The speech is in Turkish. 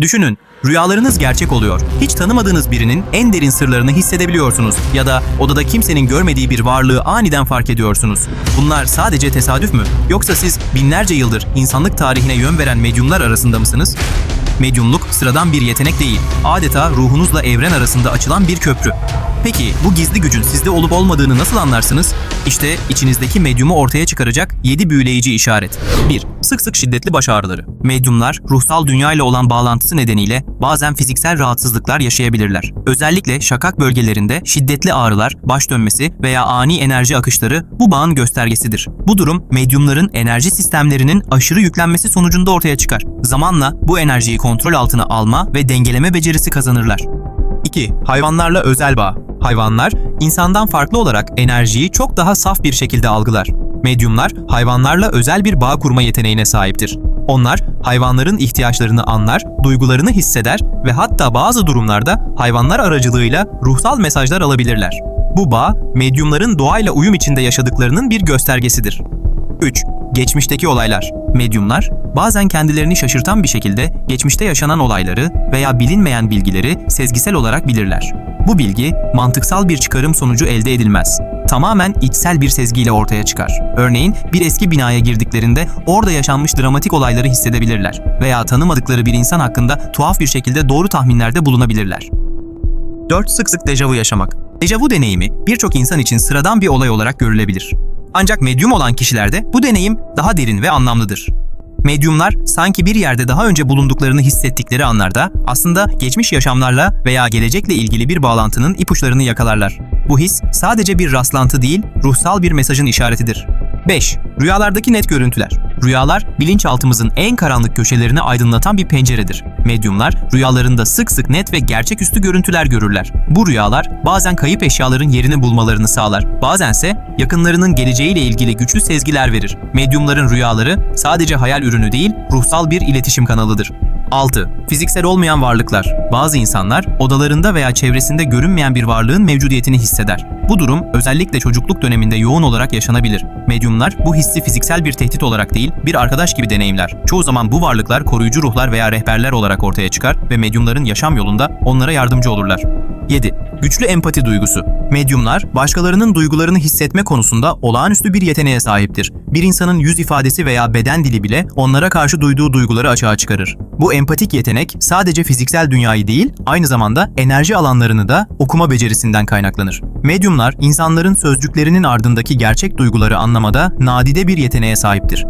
Düşünün, rüyalarınız gerçek oluyor. Hiç tanımadığınız birinin en derin sırlarını hissedebiliyorsunuz ya da odada kimsenin görmediği bir varlığı aniden fark ediyorsunuz. Bunlar sadece tesadüf mü? Yoksa siz binlerce yıldır insanlık tarihine yön veren medyumlar arasında mısınız? Medyumluk sıradan bir yetenek değil, adeta ruhunuzla evren arasında açılan bir köprü. Peki bu gizli gücün sizde olup olmadığını nasıl anlarsınız? İşte içinizdeki medyumu ortaya çıkaracak 7 büyüleyici işaret. 1. Sık sık şiddetli baş ağrıları. Medyumlar ruhsal dünya ile olan bağlantısı nedeniyle bazen fiziksel rahatsızlıklar yaşayabilirler. Özellikle şakak bölgelerinde şiddetli ağrılar, baş dönmesi veya ani enerji akışları bu bağın göstergesidir. Bu durum medyumların enerji sistemlerinin aşırı yüklenmesi sonucunda ortaya çıkar. Zamanla bu enerjiyi kontrol altına alma ve dengeleme becerisi kazanırlar. 2. Hayvanlarla özel bağ. Hayvanlar, insandan farklı olarak enerjiyi çok daha saf bir şekilde algılar. Medyumlar, hayvanlarla özel bir bağ kurma yeteneğine sahiptir. Onlar, hayvanların ihtiyaçlarını anlar, duygularını hisseder ve hatta bazı durumlarda hayvanlar aracılığıyla ruhsal mesajlar alabilirler. Bu bağ, medyumların doğayla uyum içinde yaşadıklarının bir göstergesidir. 3. Geçmişteki olaylar. Medyumlar bazen kendilerini şaşırtan bir şekilde geçmişte yaşanan olayları veya bilinmeyen bilgileri sezgisel olarak bilirler. Bu bilgi mantıksal bir çıkarım sonucu elde edilmez. Tamamen içsel bir sezgiyle ortaya çıkar. Örneğin bir eski binaya girdiklerinde orada yaşanmış dramatik olayları hissedebilirler veya tanımadıkları bir insan hakkında tuhaf bir şekilde doğru tahminlerde bulunabilirler. 4. Sık sık dejavu yaşamak. Dejavu deneyimi birçok insan için sıradan bir olay olarak görülebilir. Ancak medyum olan kişilerde bu deneyim daha derin ve anlamlıdır. Medyumlar sanki bir yerde daha önce bulunduklarını hissettikleri anlarda aslında geçmiş yaşamlarla veya gelecekle ilgili bir bağlantının ipuçlarını yakalarlar. Bu his sadece bir rastlantı değil, ruhsal bir mesajın işaretidir. 5. Rüyalardaki net görüntüler. Rüyalar bilinçaltımızın en karanlık köşelerini aydınlatan bir penceredir. Medyumlar rüyalarında sık sık net ve gerçeküstü görüntüler görürler. Bu rüyalar bazen kayıp eşyaların yerini bulmalarını sağlar. Bazense yakınlarının geleceğiyle ilgili güçlü sezgiler verir. Medyumların rüyaları sadece hayal ürünü değil, ruhsal bir iletişim kanalıdır. 6. Fiziksel olmayan varlıklar. Bazı insanlar odalarında veya çevresinde görünmeyen bir varlığın mevcudiyetini hisseder. Bu durum özellikle çocukluk döneminde yoğun olarak yaşanabilir. Medyumlar bu hissi fiziksel bir tehdit olarak değil, bir arkadaş gibi deneyimler. Çoğu zaman bu varlıklar koruyucu ruhlar veya rehberler olarak ortaya çıkar ve medyumların yaşam yolunda onlara yardımcı olurlar. 7. Güçlü empati duygusu. Medyumlar, başkalarının duygularını hissetme konusunda olağanüstü bir yeteneğe sahiptir. Bir insanın yüz ifadesi veya beden dili bile onlara karşı duyduğu duyguları açığa çıkarır. Bu empatik yetenek sadece fiziksel dünyayı değil, aynı zamanda enerji alanlarını da okuma becerisinden kaynaklanır. Medyumlar, insanların sözcüklerinin ardındaki gerçek duyguları anlamada nadide bir yeteneğe sahiptir.